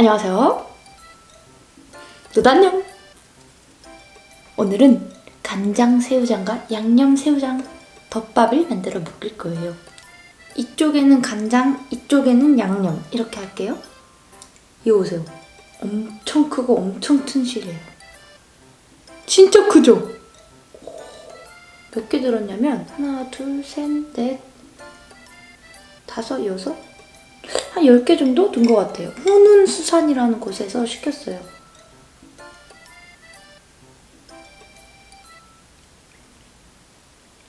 안녕하세요. 노단녕. 오늘은 간장 새우장과 양념 새우장 덮밥을 만들어 먹을 거예요. 이쪽에는 간장, 이쪽에는 양념 이렇게 할게요. 이거 보세요. 엄청 크고 엄청 튼실해요. 진짜 크죠? 몇 개 들었냐면 하나, 둘, 셋, 넷, 다섯, 여섯? 한 10개 정도 든 것 같아요. 훈훈 수산이라는 곳에서 시켰어요.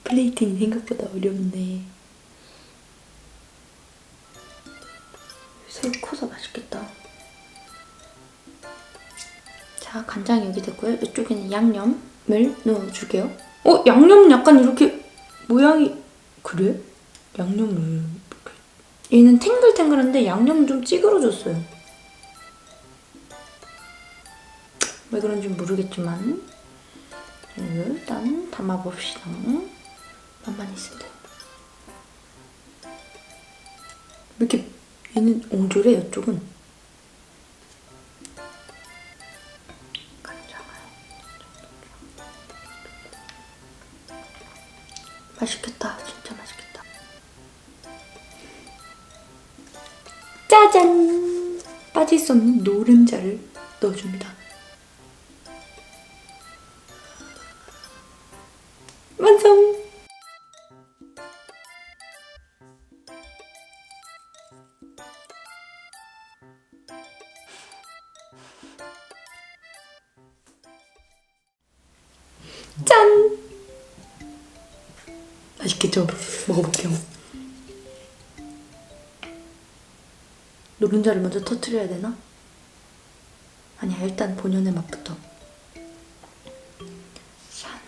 플레이팅이 생각보다 어렵네. 새우 커서 맛있겠다. 자, 간장이 여기 됐고요. 이쪽에는 양념을 넣어줄게요. 어, 양념은 약간 이렇게 모양이 그래? 양념을 얘는 탱글탱글한데 양념은 좀 찌그러졌어요. 왜 그런지 모르겠지만 일단 담아봅시다. 맛만 있으면 돼요. 왜 이렇게 얘는 옹졸해 이쪽은? 맛있겠다. 진짜 맛있겠다. 짜잔! 빠질 수 없는 노른자를 넣어줍니다. 완성! 짠! 맛있겠죠? 먹어볼게요. 노른자를 먼저 터트려야 되나? 아니야, 일단 본연의 맛부터. 짠.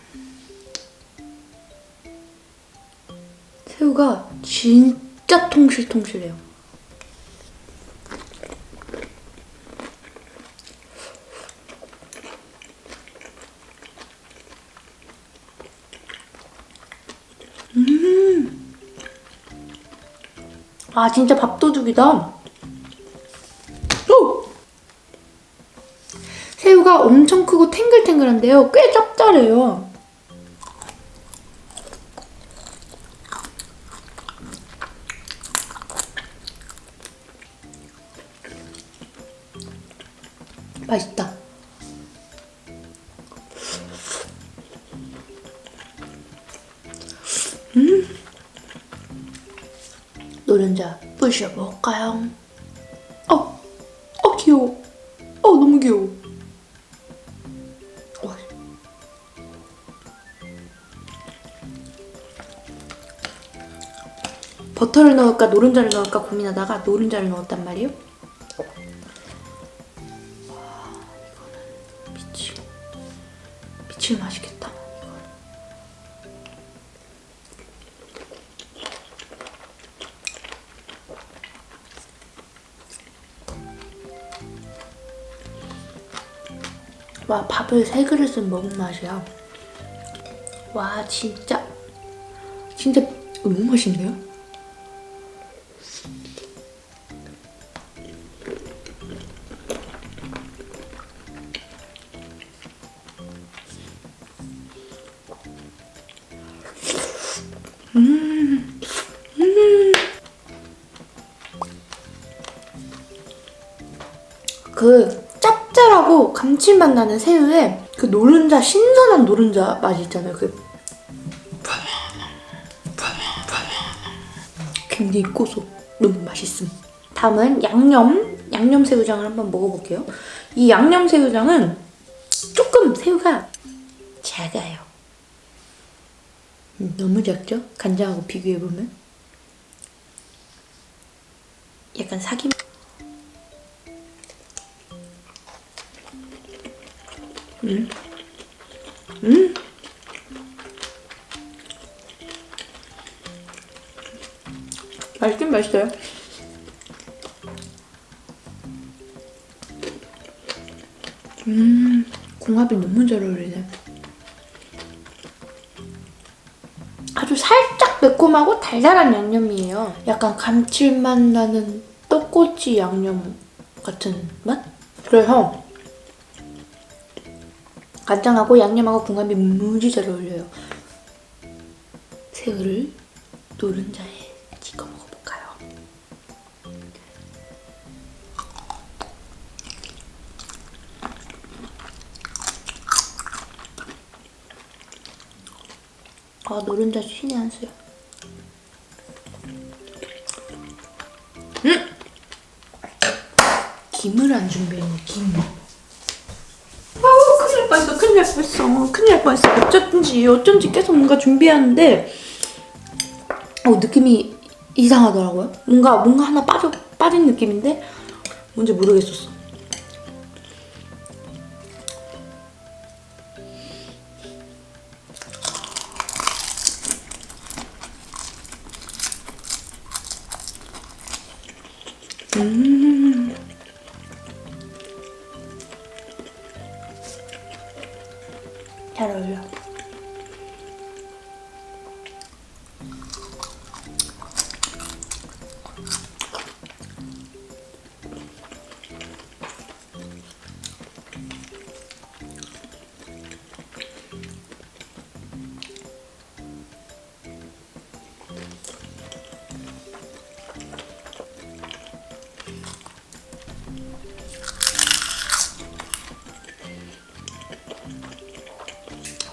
새우가 진짜 통실통실해요. 아, 진짜 밥도둑이다. 탱글탱글한데요. 꽤 짭짤해요. 맛있다. 노른자 부셔볼까요? 버터를 넣을까 노른자를 넣을까 고민하다가 노른자를 넣었단 말이에요. 와 이거는 미치 미칠 맛이겠다. 와 밥을 세 그릇을 먹은 맛이야. 와 진짜 진짜 너무 맛있네요. 그 짭짤하고 감칠맛 나는 새우에 그 노른자 신선한 노른자 맛이 있잖아요. 그 굉장히 고소. 너무 맛있음. 다음은 양념 양념 새우장을 한번 먹어볼게요. 이 양념 새우장은 조금 새우가 작아요. 음, 너무 작죠? 간장하고 비교해 보면 약간 사기. 음. 음. 맛있긴 맛있어요. 음, 궁합이 너무 잘 어울리네. 매콤하고 달달한 양념이에요. 약간 감칠맛 나는 떡꼬치 양념 같은 맛? 그래서 간장하고 양념하고 궁합이 무지 잘 어울려요. 새우를 노른자에 찍어 먹어볼까요? 아 노른자 신의 한 수요. 김을 안 준비했네 김. 아우 큰일 날 뻔했어 큰일 날 뻔했어. 큰일 날 뻔했어. 어쩐지 어쩐지 계속 뭔가 준비하는데 어 느낌이 이상하더라고요. 뭔가 뭔가 하나 빠져 빠진 느낌인데 뭔지 모르겠었어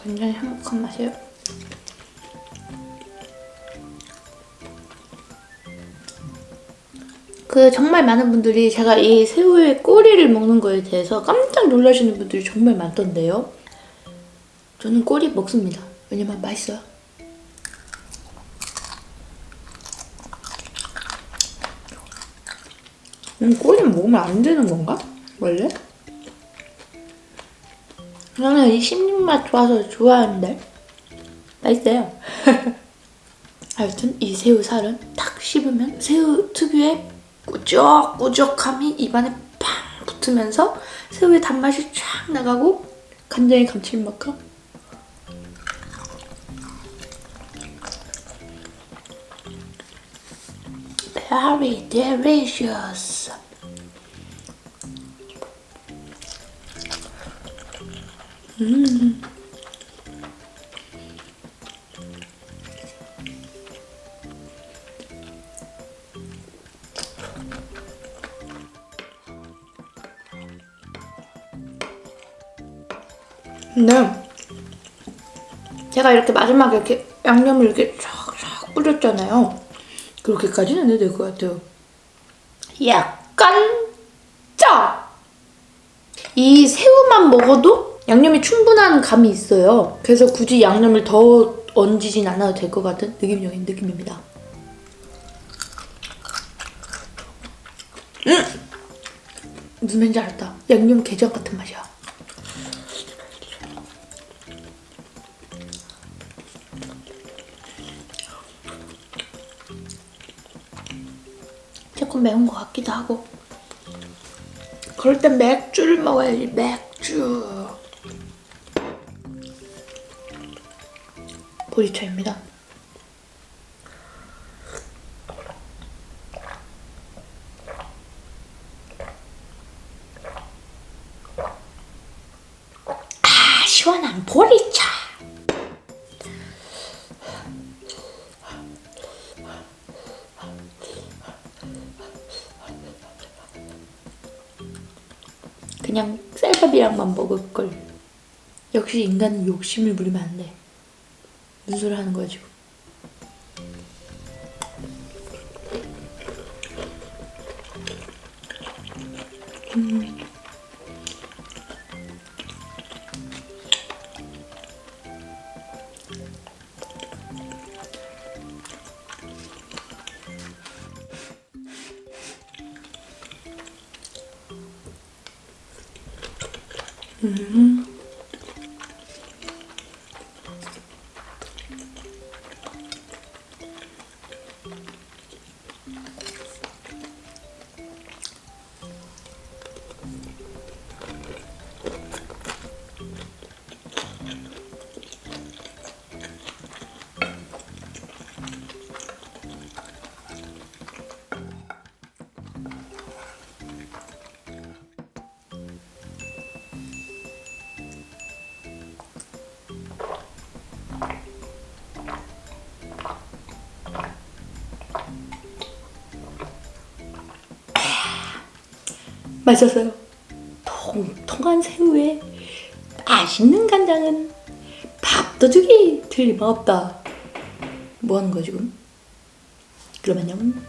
완전 행복한 맛이에요. 그 정말 많은 분들이 제가 이 새우의 꼬리를 먹는 거에 대해서 깜짝 놀라시는 분들이 정말 많던데요. 저는 꼬리 먹습니다. 왜냐면 맛있어요. 음, 꼬리는 먹으면 안 되는 건가? 원래? 저는 이 씹는 맛 좋아서 좋아하는데 맛있어요. 하여튼 이 새우 살은 탁 씹으면 새우 특유의 꾸적꾸적함이 입안에 팡 붙으면서 새우의 단맛이 쫙 나가고 간장의 감칠맛과 very delicious. 근데 제가 이렇게 마지막에 이렇게 양념을 이렇게 쫙쫙 뿌렸잖아요. 그렇게까지는 안 해도 될 것 같아요. 약간 짜! 이 새우만 먹어도 양념이 충분한 감이 있어요. 그래서 굳이 양념을 더 얹이진 않아도 될 것 같은 느낌적인 느낌입니다. 음! 무슨 말인지 알았다. 양념 게장 같은 맛이야. 조금 매운 것 같기도 하고. 그럴 땐 맥주를 먹어야지, 맥주. 보리차입니다. 아, 시원한 보리차. 그냥 쌀밥이랑만 먹을 걸. 역시 인간은 욕심을 부리면 안 돼. 무술을 하는 거야 지금? 음. 음. 맛있었어요. 통통한 새우에 맛있는 간장은 밥도둑이 틀림없다. 뭐 하는 거야 지금? 그럼 안녕.